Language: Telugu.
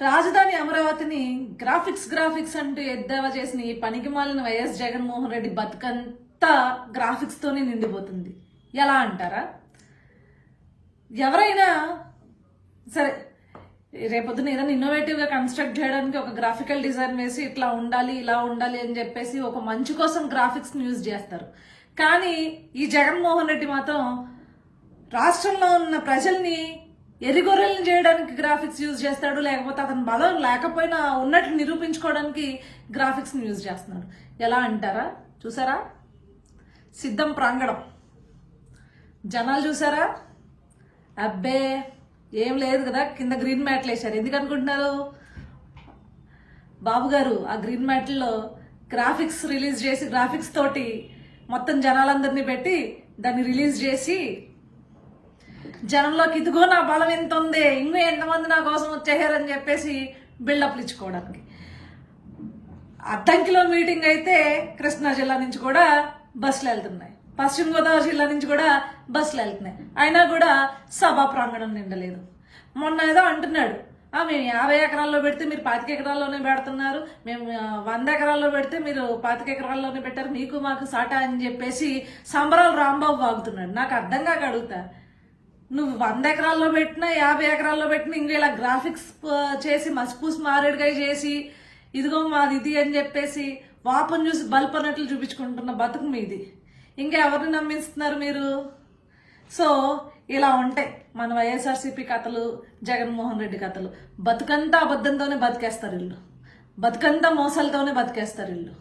రాజధాని అమరావతిని గ్రాఫిక్స్ గ్రాఫిక్స్ అంటూ ఎద్దేవా చేసిన ఈ పనికి మాలిన వైఎస్ జగన్మోహన్ రెడ్డి బతుకంతా గ్రాఫిక్స్తోనే నిండిపోతుంది. ఎలా అంటారా? ఎవరైనా సరే రేపొద్దున ఏదైనా ఇన్నోవేటివ్గా కన్స్ట్రక్ట్ చేయడానికి ఒక గ్రాఫికల్ డిజైన్ వేసి ఇట్లా ఉండాలి ఇలా ఉండాలి అని చెప్పేసి ఒక మంచి కోసం గ్రాఫిక్స్ని యూజ్ చేస్తారు. కానీ ఈ జగన్మోహన్ రెడ్డి మాత్రం రాష్ట్రంలో ఉన్న ప్రజల్ని ఎరిగొర్రెల్ని చేయడానికి గ్రాఫిక్స్ యూజ్ చేస్తాడు లేకపోతే అతని బలం లేకపోయినా ఉన్నట్లు నిరూపించుకోవడానికి గ్రాఫిక్స్ని యూజ్ చేస్తున్నాడు. ఎలా అంటారా? చూసారా? సిద్ధం ప్రాంగణం. జనాలు చూసారా? అబ్బే ఏం లేదు కదా కింద గ్రీన్ మ్యాట్లు వేశారు ఎందుకు అనుకుంటున్నారు? బాబు గారు ఆ గ్రీన్ మ్యాట్లో గ్రాఫిక్స్ రిలీజ్ చేసి గ్రాఫిక్స్ తోటి మొత్తం జనాలందరినీ పెట్టి దాన్ని రిలీజ్ చేసి జనంలోకి ఇదిగో నా బలం ఎంత ఉంది? ఇంకో ఎంతమంది నా కోసం వచ్చేసారని చెప్పేసి బిల్డప్లు ఇచ్చుకోవడానికి. అద్దంకిలో మీటింగ్ అయితే కృష్ణా జిల్లా నుంచి కూడా బస్సులు వెళ్తున్నాయి. పశ్చిమ గోదావరి జిల్లా నుంచి కూడా బస్సులు వెళ్తున్నాయి. అయినా కూడా సభా ప్రాంగణం నిండలేదు. మొన్న ఏదో అంటున్నాడు. మేము యాభై ఎకరాల్లో పెడితే మీరు పాతిక ఎకరాల్లోనే పెడుతున్నారు. మేము వంద ఎకరాల్లో పెడితే మీరు పాతిక ఎకరాల్లోనే పెట్టారు. మీకు మాకు సాటా అని చెప్పేసి సంబరాలు రాంబాబు వాగుతున్నాడు. నాకు అర్థం కాక అడుగుతా. నువ్వు వంద ఎకరాల్లో పెట్టినా యాభై ఎకరాల్లో పెట్టినా ఇంకా ఇలా గ్రాఫిక్స్ చేసి మసిపూసి మారేడుకాయ చేసి ఇదిగో మాది ఇది అని చెప్పేసి వాపను చూసి బల్బ్ అన్నట్లు చూపించుకుంటున్న బతుకు మీది. ఇంకా ఎవరిని నమ్మిస్తున్నారు మీరు? సో ఇలా ఉంటాయి మన వైఎస్ఆర్సీపీ కథలు జగన్మోహన్ రెడ్డి కథలు. బతుకంతా అబద్ధంతోనే బతికేస్తారు ఇల్లు బతుకంతా మోసాలతోనే బతికేస్తారు ఇల్లు